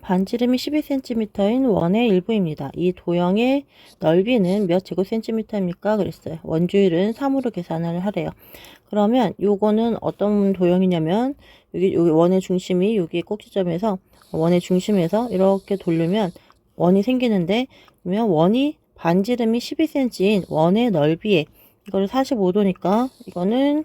반지름이 12cm인 원의 일부입니다. 이 도형의 넓이는 몇 제곱센티미터입니까? 그랬어요. 원주율은 3으로 계산을 하래요. 그러면 요거는 어떤 도형이냐면 여기, 여기 원의 중심이 여기 꼭지점에서 원의 중심에서 이렇게 돌리면 원이 생기는데 그러면 원이 반지름이 12cm인 원의 넓이에 이거를 45도니까 이거는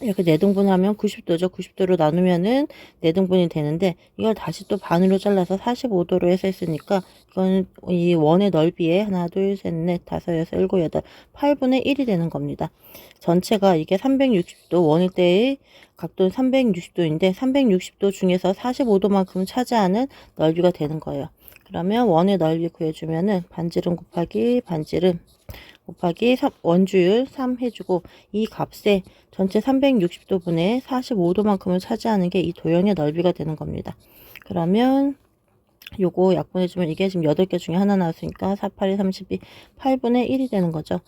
이렇게 네등분하면 90도죠. 90도로 나누면은 네등분이 되는데 이걸 다시 또 반으로 잘라서 45도로 해서 했으니까 이거는 이 원의 넓이에 하나, 둘, 셋, 넷, 다섯, 여섯, 일곱, 여덟, 8분의 1이 되는 겁니다. 전체가 이게 360도 원일 때의 각도는 360도인데 360도 중에서 45도만큼 차지하는 넓이가 되는 거예요. 그러면 원의 넓이 구해주면은 반지름 곱하기 반지름 곱하기 3, 원주율 3 해주고 이 값에 전체 360도 분의 45도만큼을 차지하는 게 이 도형의 넓이가 되는 겁니다. 그러면 요거 약분해주면 이게 지금 8개 중에 하나 나왔으니까 4, 8, 32, 8분의 1이 되는 거죠.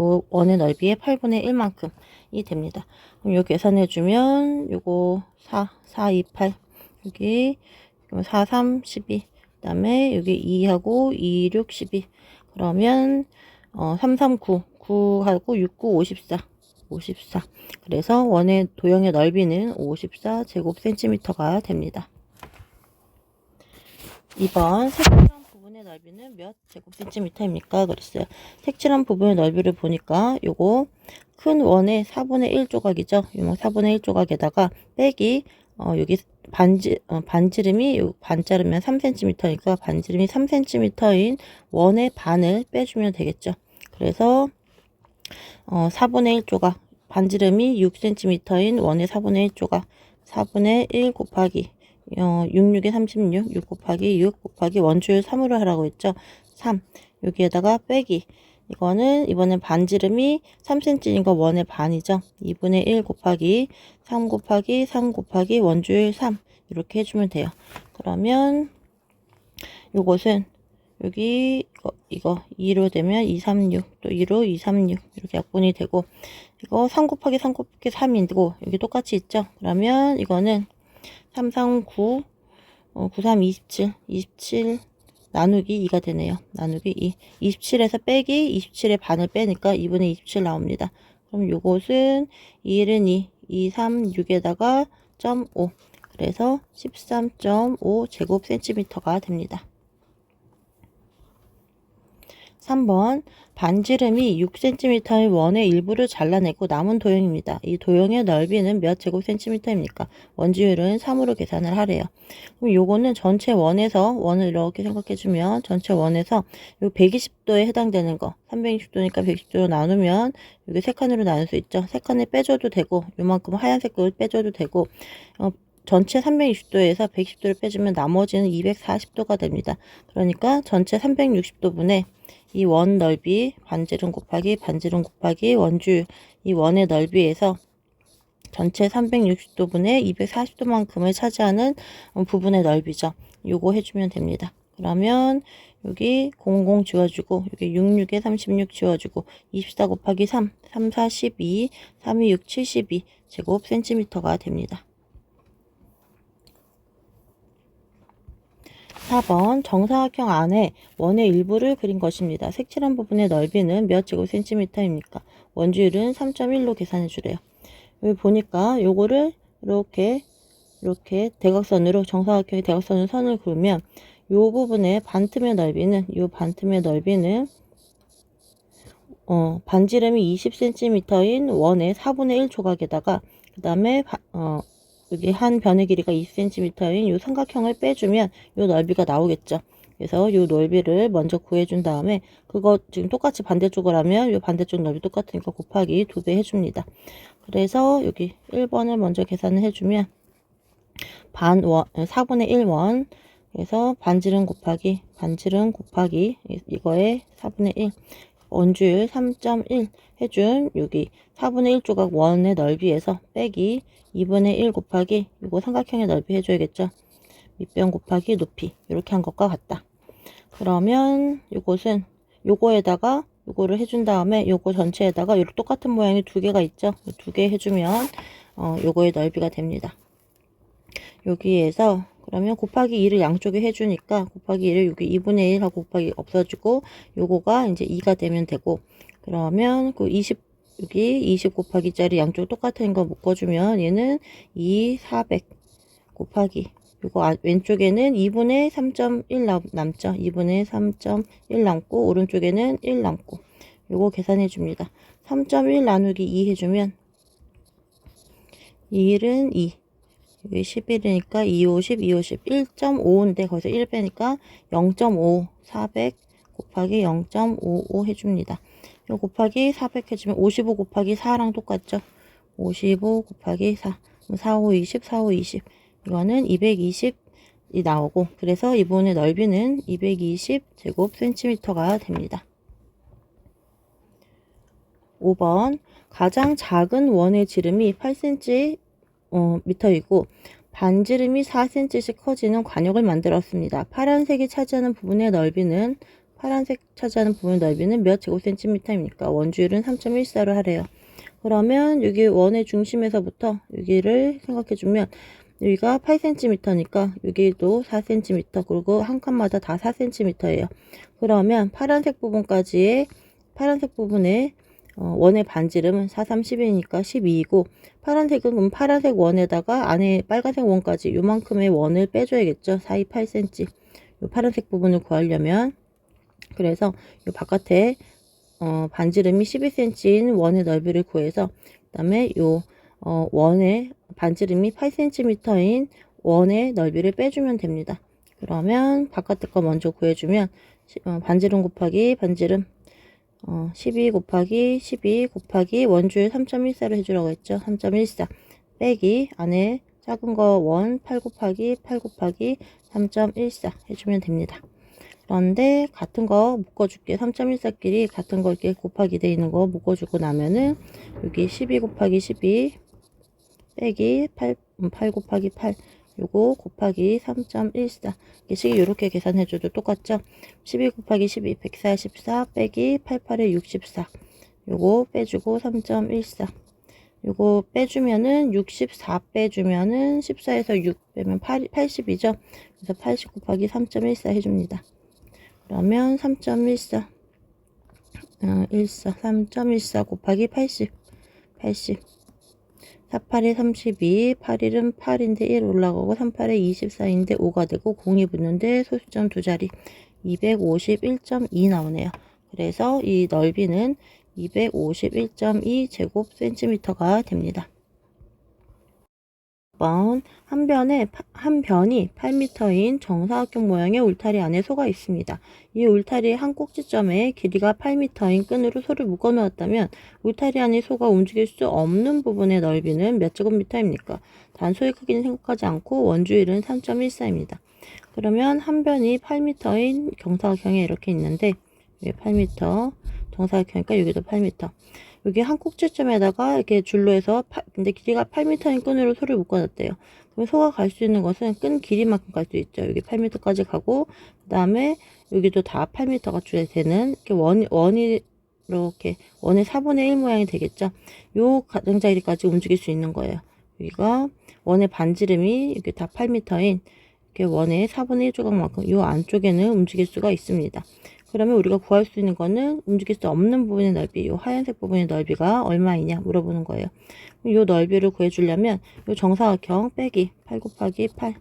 요 원의 넓이의 8분의 1만큼이 됩니다. 그럼 요 계산해주면 요거 4, 4, 2, 8 여기 4, 3, 12 그 다음에 여기 2하고 2, 6, 12 그러면 어, 3, 3, 9 9하고 6, 9, 54 54 그래서 원의 도형의 넓이는 54 제곱센티미터가 됩니다. 2번 색칠한 부분의 넓이는 몇 제곱센티미터입니까? 그랬어요. 색칠한 부분의 넓이를 보니까 요거 큰 원의 4분의 1 조각이죠. 요거 4분의 1 조각에다가 빼기 어, 여기 반지, 어, 반지름이 요 반자르면 3cm니까 반지름이 3cm인 원의 반을 빼주면 되겠죠. 그래서 어, 4분의 1 조각 반지름이 6cm인 원의 4분의 1 조각 4분의 1 곱하기 어, 6, 6에 36, 6 곱하기 6 곱하기 원주율 3으로 하라고 했죠. 3. 여기에다가 빼기. 이거는 이번엔 반지름이 3cm인 거 원의 반이죠. 2분의 1 곱하기 3 곱하기 3 곱하기 원주율 3 이렇게 해주면 돼요. 그러면 요것은 여기 이거, 이거 2로 되면 236, 또 2로 236 이렇게 약분이 되고 이거 3 곱하기 3 곱하기 3이고 여기 똑같이 있죠. 그러면 이거는 3, 3, 9, 어, 9, 3, 27, 27 나누기 2가 되네요. 나누기 2. 27에서 빼기 27의 반을 빼니까 2분의 27 나옵니다. 그럼 요것은 2는 2, 2, 3, 6에다가 0.5. 그래서 13.5 제곱 센티미터가 됩니다. 3번 반지름이 6cm의 원의 일부를 잘라내고 남은 도형입니다. 이 도형의 넓이는 몇 제곱센티미터입니까? 원지율은 3으로 계산을 하래요. 그럼 요거는 전체 원에서 원을 이렇게 생각해주면 전체 원에서 요 120도에 해당되는 거 360도니까 110도로 나누면 여기 세 칸으로 나눌 수 있죠. 세 칸을 빼줘도 되고 요만큼 하얀색 걸 빼줘도 되고 어, 전체 320도에서 110도를 빼주면 나머지는 240도가 됩니다. 그러니까 전체 360도 분의 이 원 넓이 반지름 곱하기 반지름 곱하기 원주 이 원의 넓이에서 전체 360도 분의 240도만큼을 차지하는 부분의 넓이죠. 요거 해주면 됩니다. 그러면 여기 00 지워주고 여기 66에 36 지워주고 24 곱하기 3 3 4 12 3 2 6 72 제곱 센티미터가 됩니다. 4번 정사각형 안에 원의 일부를 그린 것입니다. 색칠한 부분의 넓이는 몇 제곱센티미터입니까? 원주율은 3.1로 계산해 주래요. 여기 보니까 요거를 이렇게 이렇게 대각선으로 정사각형의 대각선으로 선을 그으면 요 부분의 반틈의 넓이는 요 반틈의 넓이는 어, 반지름이 20cm인 원의 4분의 1 조각에다가 그 다음에 어, 여기 한 변의 길이가 2cm인 이 삼각형을 빼주면 이 넓이가 나오겠죠. 그래서 이 넓이를 먼저 구해준 다음에 그거 지금 똑같이 반대쪽을 하면 이 반대쪽 넓이 똑같으니까 곱하기 두배 해줍니다. 그래서 여기 1번을 먼저 계산을 해주면 반 원, 4분의 1원 그래서 반지름 곱하기 반지름 곱하기 이거에 4분의 1 원주율 3.1 해준 여기 4분의 1 조각 원의 넓이에서 빼기 2분의 1 곱하기 이거 삼각형의 넓이 해줘야겠죠. 밑변 곱하기 높이 이렇게 한 것과 같다. 그러면 이것은 요거에다가 요거를 해준 다음에 요거 전체에다가 이렇게 똑같은 모양이 두 개가 있죠. 두 개 해주면 어, 요거의 넓이가 됩니다. 여기에서 그러면 곱하기 2를 양쪽에 해주니까 곱하기 1을 여기 2분의 1 하고 곱하기 없어지고 요거가 이제 2가 되면 되고 그러면 그 20, 여기 20 곱하기 짜리 양쪽 똑같은 거 묶어주면 얘는 2, 400 곱하기 요거 아- 왼쪽에는 2분의 3.1 남, 남죠. 2분의 3.1 남고 오른쪽에는 1 남고 요거 계산해 줍니다. 3.1 나누기 2 해주면 2은 2 여기 11이니까 2, 50, 2, 50 1.5인데 거기서 1 빼니까 0.5 400 곱하기 0.55 해줍니다. 요 곱하기 400 해주면 55 곱하기 4랑 똑같죠. 55 곱하기 4 그럼 4, 5, 20, 4, 5, 20 이거는 220이 나오고 그래서 이 부분의 넓이는 220 제곱 센티미터가 됩니다. 5번 가장 작은 원의 지름이 8cm 어, 미터이고 반지름이 4cm씩 커지는 관역을 만들었습니다. 파란색이 차지하는 부분의 넓이는 파란색 차지하는 부분의 넓이는 몇 제곱센티미터입니까? 원주율은 3.14로 하래요. 그러면 여기 원의 중심에서부터 여기를 생각해주면 여기가 8cm니까 여기도 4cm 그리고 한 칸마다 다 4cm예요. 그러면 파란색 부분까지의 파란색 부분의 어, 원의 반지름은 4, 3, 10이니까 12이고 파란색은 파란색 원에다가 안에 빨간색 원까지 요만큼의 원을 빼줘야겠죠. 4, 2, 8cm 요 파란색 부분을 구하려면 그래서 요 바깥에 어, 반지름이 12cm인 원의 넓이를 구해서 그 다음에 요 어, 원의 반지름이 8cm인 원의 넓이를 빼주면 됩니다. 그러면 바깥에 거 먼저 구해주면 시- 어, 반지름 곱하기 반지름 어, 12 곱하기 12 곱하기 원주율 3.14로 해주라고 했죠. 3.14 빼기 안에 작은 거 원 8 곱하기 8 곱하기 3.14 해주면 됩니다. 그런데 같은 거 묶어줄게. 3.14끼리 같은 거 이렇게 곱하기 돼 있는 거 묶어주고 나면은 여기 12 곱하기 12 빼기 8, 음, 8 곱하기 8 요거 곱하기 3.14 이게 식이 이렇게 계산해줘도 똑같죠? 12 곱하기 12 144 빼기 88에 64 요거 빼주고 3.14 요거 빼주면은 64 빼주면은 14에서 6 빼면 8, 80이죠? 그래서 80 곱하기 3.14 해줍니다. 그러면 3.14 어, 14 3.14 곱하기 80 80 48에 32, 8일은 8인데 1 올라가고 38에 24인데 5가 되고 0이 붙는데 소수점 두 자리 251.2 나오네요. 그래서 이 넓이는 251.2 제곱 센티미터가 됩니다. 번 한 변에 파- 한 변이 8m인 정사각형 모양의 울타리 안에 소가 있습니다. 이 울타리의 한 꼭지점에 길이가 8m인 끈으로 소를 묶어 놓았다면 울타리 안의 소가 움직일 수 없는 부분의 넓이는 몇 제곱미터입니까? 단소의 크기는 생각하지 않고 원주율은 3.14입니다. 그러면 한 변이 8m인 경사각형에 이렇게 있는데 여기 8m 정사각형 이니까 여기도 8m 여기 한 꼭지점에다가 이렇게 줄로 해서 파- 근데 길이가 8m인 끈으로 소를 묶어놨대요. 그럼 소가 갈 수 있는 것은 끈 길이만큼 갈 수 있죠. 여기 8m까지 가고 그 다음에 여기도 다 8m가 줄 되는 이렇게 원 원이 이렇게 원의 4분의 1 모양이 되겠죠. 요 가장자리까지 움직일 수 있는 거예요. 여기가 원의 반지름이 이렇게 다 8m인 이렇게 원의 4분의 1 조각만큼 요 안쪽에는 움직일 수가 있습니다. 그러면 우리가 구할 수 있는 거는 움직일 수 없는 부분의 넓이, 요 하얀색 부분의 넓이가 얼마이냐 물어보는 거예요. 요 넓이를 구해주려면 요 정사각형 빼기 8 곱하기 8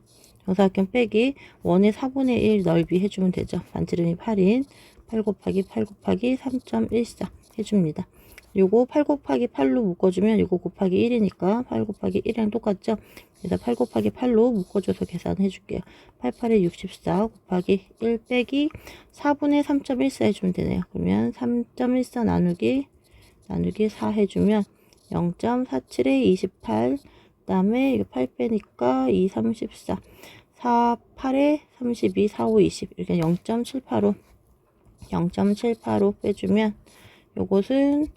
정사각형 빼기 원의 4분의 1 넓이 해주면 되죠. 반지름이 8인 8 곱하기 8 곱하기 3.14 해줍니다. 요거 8 곱하기 8로 묶어주면 요거 곱하기 1이니까 8 곱하기 1이랑 똑같죠? 그래서 8 곱하기 8로 묶어줘서 계산해 줄게요. 88에 64 곱하기 1 빼기 4분의 3.14 해주면 되네요. 그러면 3.14 나누기 나누기 4 해주면 0.47에 28 그다음에 이거 8 빼니까 2, 34 4, 8에 32, 4, 5, 20 이렇게 0.785 0.785 빼주면 요것은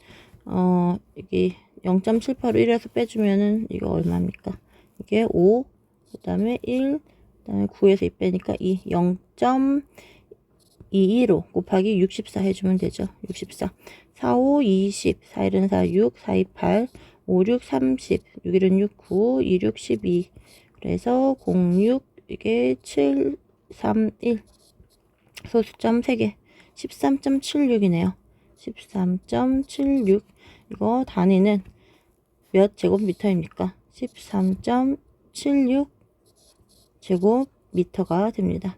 어 여기 0.781에서 빼주면은 이거 얼마입니까? 이게 5 그 다음에 1 그 다음에 9에서 2 빼니까 2 0.215 곱하기 64 해주면 되죠. 64 4, 5, 20 4, 1은 4, 6 4, 2, 8 5, 6, 30 6, 1은 6, 9 2, 6, 12 그래서 06 이게 7, 3, 1. 소수점 3개. 13.76이네요. 13.76. 이거 단위는 몇 제곱미터입니까? 13.76 제곱미터가 됩니다.